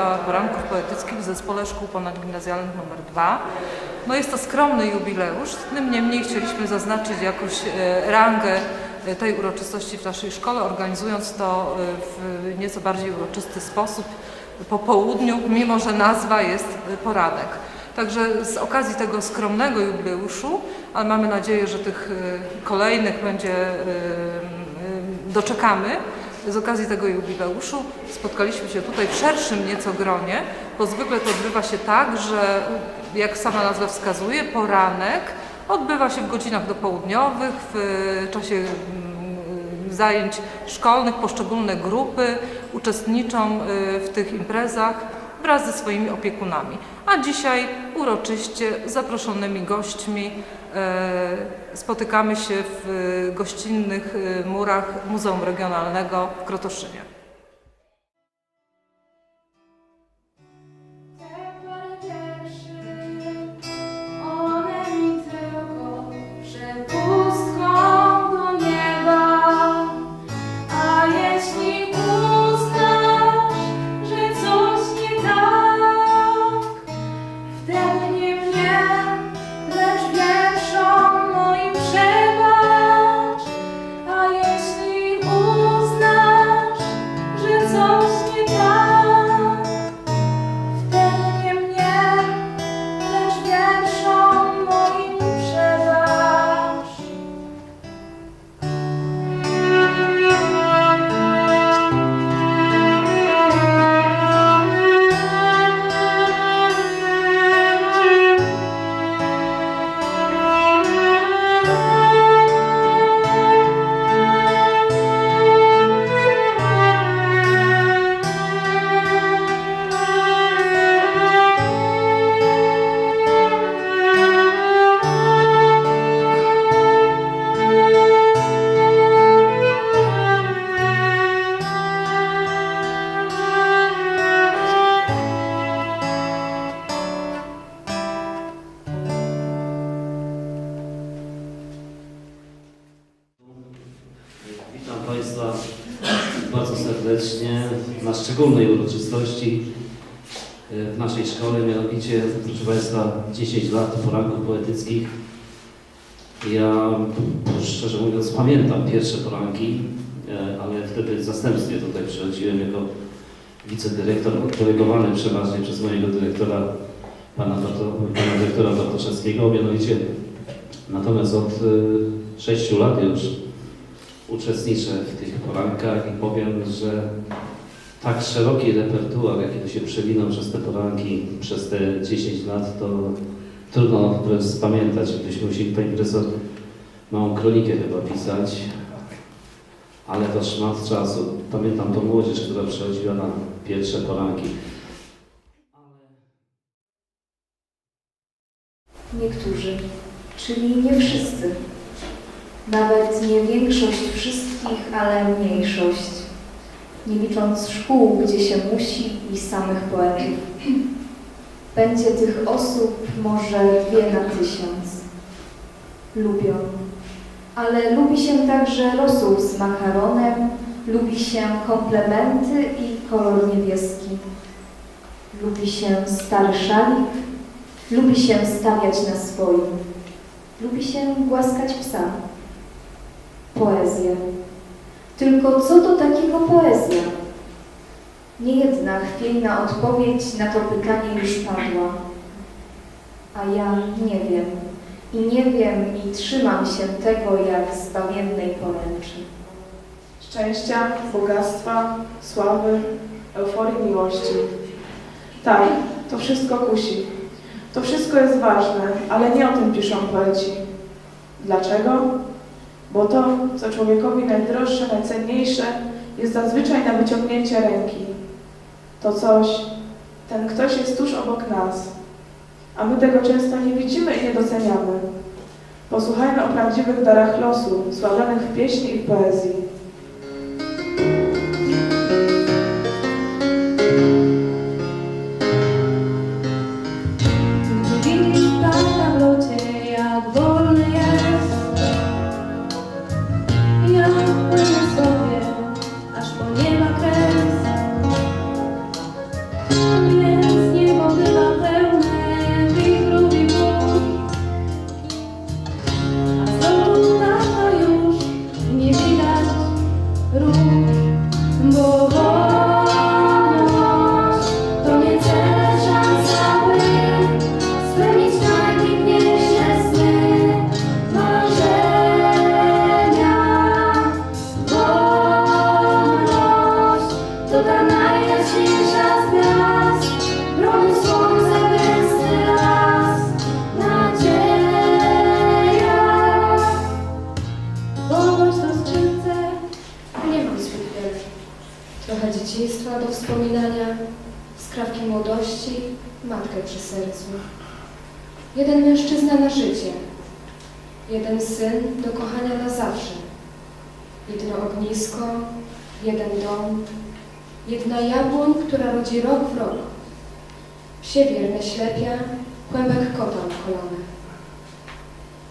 rocznica poranków poetyckich w Zespole Szkół Ponadgimnazjalnych nr 2. No jest to skromny jubileusz, tym niemniej chcieliśmy zaznaczyć jakoś e, rangę e, tej uroczystości w naszej szkole, organizując to e, w nieco bardziej uroczysty sposób po południu, mimo że nazwa jest poranek. Także z okazji tego skromnego jubileuszu, ale mamy nadzieję, że tych kolejnych będzie doczekamy, z okazji tego jubileuszu spotkaliśmy się tutaj w szerszym nieco gronie, bo zwykle to odbywa się tak, że jak sama nazwa wskazuje, poranek odbywa się w godzinach dopołudniowych, w czasie mm, zajęć szkolnych, poszczególne grupy uczestniczą y, w tych imprezach wraz ze swoimi opiekunami. A dzisiaj uroczyście zaproszonymi gośćmi e, spotykamy się w gościnnych y, murach Muzeum Regionalnego w Krotoszynie. Witam Państwa bardzo serdecznie na szczególnej uroczystości e, w naszej szkole, mianowicie, proszę Państwa, 10 lat poranków poetyckich. Ja, szczerze mówiąc, pamiętam pierwsze poranki, e, ale wtedy w zastępstwie tutaj przychodziłem jako wicedyrektor, oddelegowany przeważnie przez mojego dyrektora, pana, pana dyrektora Bartoszewskiego, mianowicie natomiast od 6 lat już uczestniczę w tych porankach i powiem, że tak szeroki repertuar, jaki tu się przewinął przez te poranki, przez te 10 lat, to trudno wręcz spamiętać. Gdybyśmy musieli, pani profesor, małą kronikę chyba pisać, ale to szmat czasu. Pamiętam tą młodzież, która przychodziła na pierwsze poranki. Niektórzy, czyli nie wszyscy. Nawet nie większość wszystkich, ale mniejszość. Nie licząc szkół, gdzie się musi i samych poetów. Będzie tych osób może dwie na tysiąc. Lubią. Ale lubi się także rosół z makaronem, lubi się komplementy i kolor niebieski. Lubi się stary szalik, Lubi się stawiać na swoim. Lubi się głaskać psa. Poezja. Tylko co to takiego poezja? Niejedna chwiejna odpowiedź na to pytanie już padła. A ja nie wiem. I nie wiem i trzymam się tego jak zbawiennej poręczy. szczęścia, bogactwa, sławy, euforii miłości. Tak, to wszystko kusi. To wszystko jest ważne, ale nie o tym piszą poeci. Dlaczego? Bo to, co człowiekowi najdroższe, najcenniejsze, jest zazwyczaj na wyciągnięcie ręki. To coś, ten ktoś jest tuż obok nas, a my tego często nie widzimy i nie doceniamy. Posłuchajmy o prawdziwych darach losu, sławionych w pieśni i w poezji. 예. Matkę przy sercu. Jeden mężczyzna na życie. Jeden syn do kochania na zawsze. Jedno ognisko, jeden dom, jedna jabłoń, która rodzi rok w rok. Psie wierne ślepia, kłębek kota w kolanach.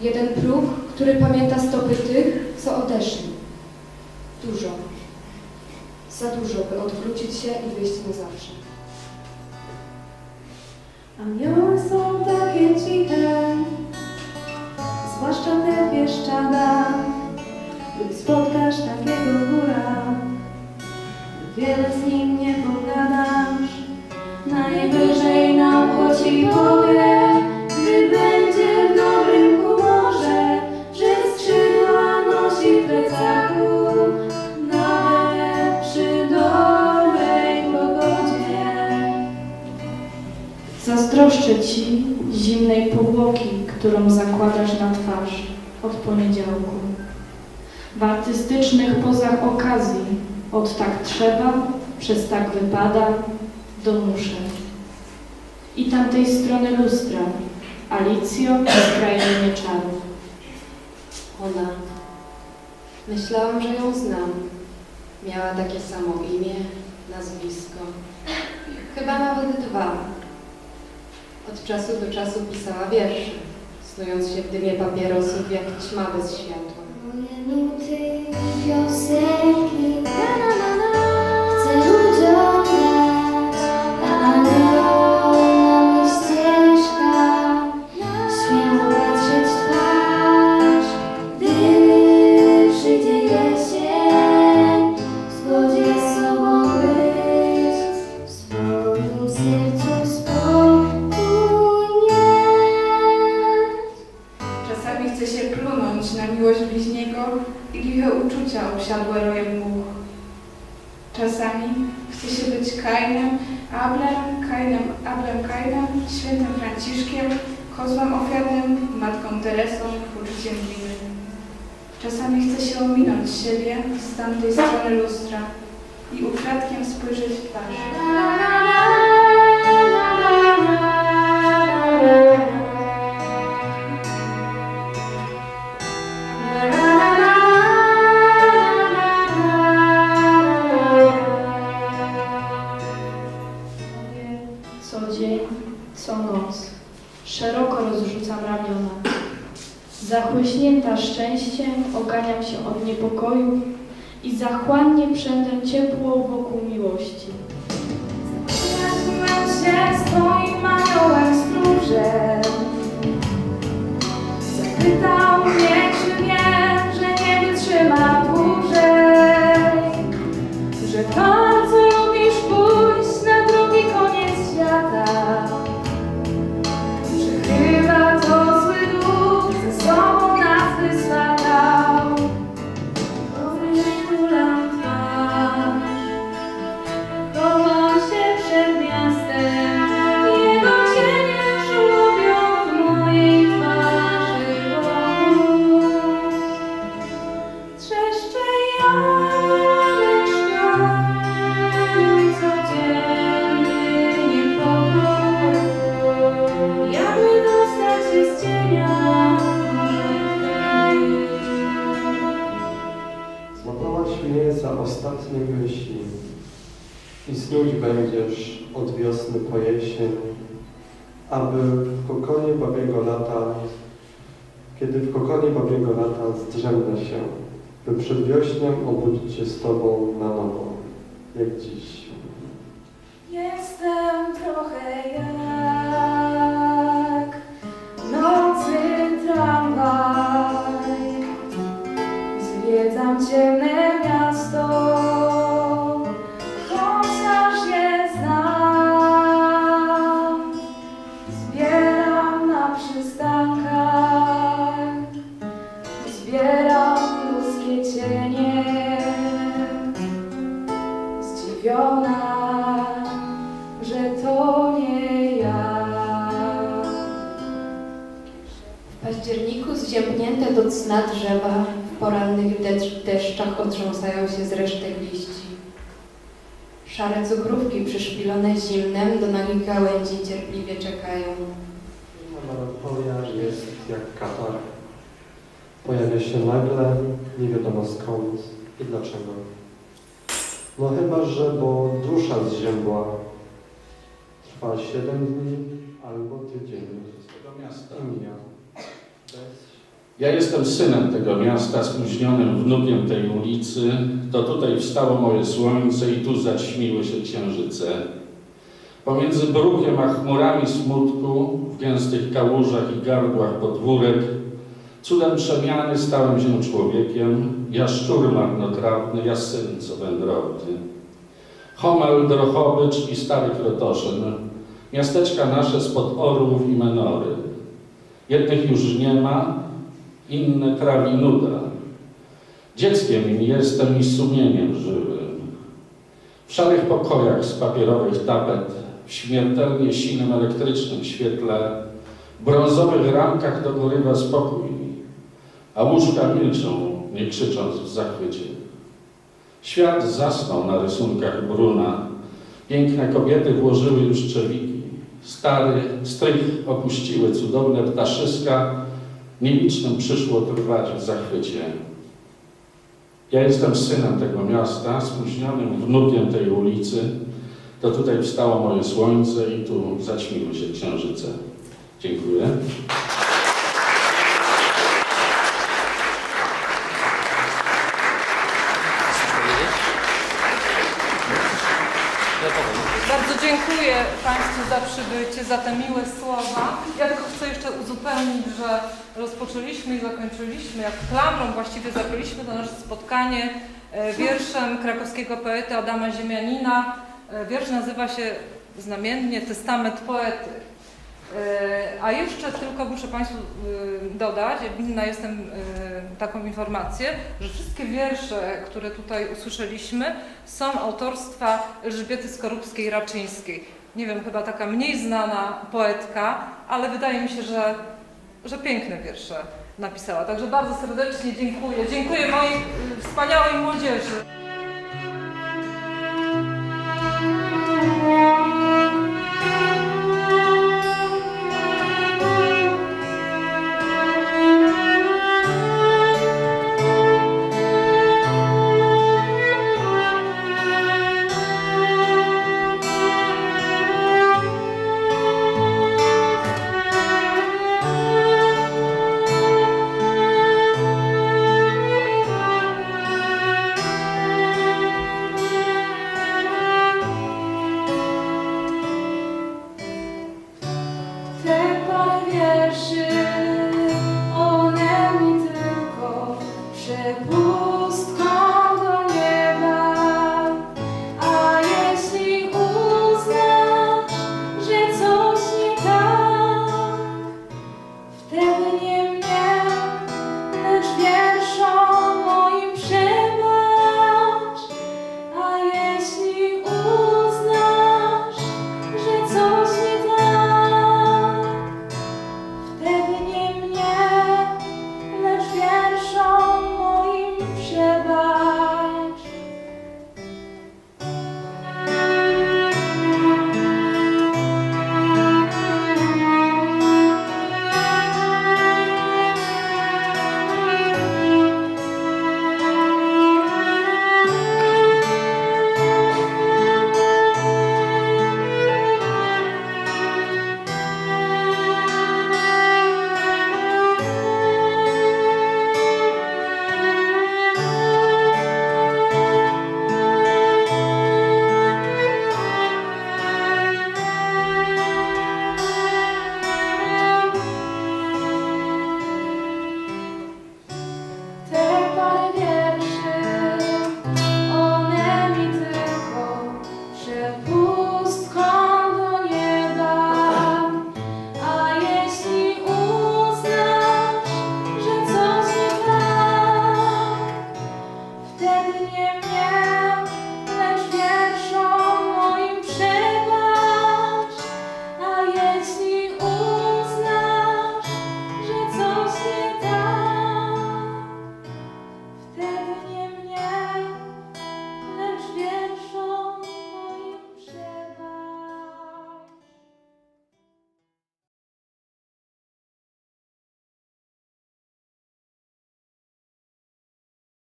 Jeden próg, który pamięta stopy tych, co odeszli. Dużo. Za dużo, by odwrócić się i wyjść na zawsze. Anioły są takie ciche, zwłaszcza te pieszczada. Gdy spotkasz takiego góra, wiele z nim nie pogadasz. Najwyżej na ucho ci powie, Zazdroszczę ci zimnej powłoki, którą zakładasz na twarz od poniedziałku. W artystycznych pozach okazji od tak trzeba, przez tak wypada, do muszę. I tamtej strony lustra, Alicjo z krainie czarów. Ona. Myślałam, że ją znam. Miała takie samo imię, nazwisko. Chyba nawet dwa. Od czasu do czasu pisała wiersze, snując się w dymie papierosów jak ćma bez światła. Moje nuty Czasami chce się ominąć siebie z tamtej strony lustra i ukradkiem spojrzeć w twarz. Oganiam się od niepokoju i zachłannie przędę ciepło wokół miłości. Przyjaźniłem się z twoim aniołem stróżem Zapytał za ostatnie myśli i snuć będziesz od wiosny po jesień, aby w kokonie babiego lata, kiedy w kokonie babiego lata zdrzemnę się, by przed wiośniem obudzić się z Tobą na nowo, jak dziś. Jestem trochę jak там темне місто. Szare cukrówki przyszpilone zimnem do nagich gałęzi cierpliwie czekają. Melancholia jest jak katar. Pojawia się nagle, nie wiadomo skąd i dlaczego. No chyba, że bo dusza zziębła. Trwa 7 dni albo tydzień. tego miasta. I mija. Ja jestem synem tego miasta, spóźnionym wnukiem tej ulicy. To tutaj wstało moje słońce i tu zaćmiły się księżyce. Pomiędzy brukiem a chmurami smutku, w gęstych kałużach i gardłach podwórek, cudem przemiany stałem się człowiekiem, ja szczur marnotrawny, ja syn co wędrowny. Homel, Drochobycz i Stary Krotoszyn, miasteczka nasze spod orłów i menory. Jednych już nie ma, inne trawi nuda. Dzieckiem jestem i sumieniem żywym. W szarych pokojach z papierowych tapet, w śmiertelnie sinym elektrycznym świetle, w brązowych ramkach dogorywa spokój, a łóżka milczą, nie krzycząc w zachwycie. Świat zasnął na rysunkach Bruna. Piękne kobiety włożyły już czewiki. Stary strych opuściły cudowne ptaszyska, nielicznym przyszło trwać w zachwycie. Ja jestem synem tego miasta, spóźnionym wnukiem tej ulicy. To tutaj wstało moje słońce i tu zaćmiły się księżyce. Dziękuję. Bardzo dziękuję Państwu za przybycie, za te miłe słowa. Ja tylko chcę jeszcze uzupełnić, że rozpoczęliśmy i zakończyliśmy, jak klamrą właściwie zakończyliśmy to nasze spotkanie e, wierszem krakowskiego poety Adama Ziemianina. E, Wiersz nazywa się znamiennie Testament poety. E, A jeszcze tylko muszę Państwu dodać, winna jestem taką informację, że wszystkie wiersze, które tutaj usłyszeliśmy, są autorstwa Elżbiety Skorupskiej-Raczyńskiej. Nie wiem, chyba taka mniej znana poetka, ale wydaje mi się, że, że piękne wiersze napisała. Także bardzo serdecznie dziękuję. Dziękuję mojej wspaniałej młodzieży.